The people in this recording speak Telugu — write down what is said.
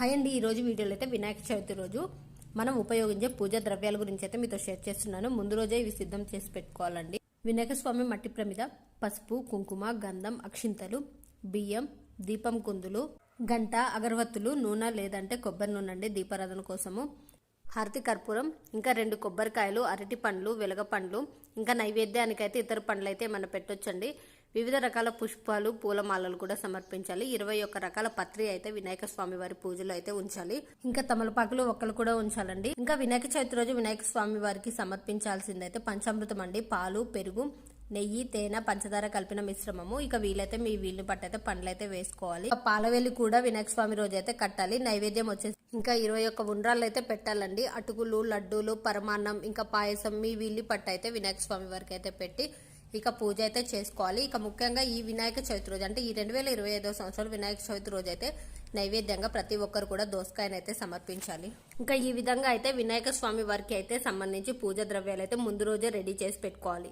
హాయ్ అండి. ఈరోజు వీడియోలో అయితే వినాయక చవితి రోజు మనం ఉపయోగించే పూజా ద్రవ్యాల గురించి అయితే మీతో షేర్ చేస్తున్నాను. ముందు రోజే ఇవి సిద్ధం చేసి పెట్టుకోవాలండి. వినాయక స్వామి మట్టి ప్రమిద పసుపు కుంకుమ గంధం అక్షింతలు బియ్యం దీపం కుందులు గంట అగరవత్తులు నూనె లేదంటే కొబ్బరి నూనె అండి దీపారాధన కోసము. హారతి కర్పూరం ఇంకా రెండు కొబ్బరికాయలు అరటి పండ్లు వెలగ పండ్లు ఇంకా నైవేద్యానికి అయితే ఇతర పండ్లు అయితే మనం పెట్టొచ్చండి. వివిధ రకాల పుష్పాలు పూలమాలలు కూడా సమర్పించాలి. ఇరవై ఒక్క రకాల పత్రి అయితే వినాయక స్వామి వారి పూజలో అయితే ఉంచాలి. ఇంకా తమలపాకులు ఒక్కలు కూడా ఉంచాలండి. ఇంకా వినాయక చవితి రోజు వినాయక స్వామి వారికి సమర్పించాల్సింది అయితే పంచామృతం అండి. పాలు పెరుగు నెయ్యి తేనె పంచదార కలిపిన మిశ్రమము. ఇక వీలైతే మీ వీలు పట్టయితే పండ్లు అయితే వేసుకోవాలి. ఇక పాలవెల్లి కూడా వినాయక స్వామి రోజు అయితే కట్టాలి. నైవేద్యం వచ్చేసి ఇంకా ఇరవై ఒక్క ఉండ్రాళ్ళు అయితే పెట్టాలండి. అటుకులు లడ్డూలు పరమాన్నం ఇంకా పాయసం మీ వీలు పట్టయితే వినాయక స్వామి వారికి అయితే పెట్టి ఇక పూజ అయితే చేసుకోవాలి. ఇక ముఖ్యంగా ఈ వినాయక చవితి రోజు అంటే ఈ రెండు వేల ఇరవై ఐదో సంవత్సరం వినాయక చవితి రోజు అయితే నైవేద్యంగా ప్రతి ఒక్కరు కూడా దోసకాయను అయితే సమర్పించాలి. ఇంకా ఈ విధంగా అయితే వినాయక స్వామి వారికి అయితే సంబంధించి పూజ ద్రవ్యాలు అయితే ముందు రోజే రెడీ చేసి పెట్టుకోవాలి.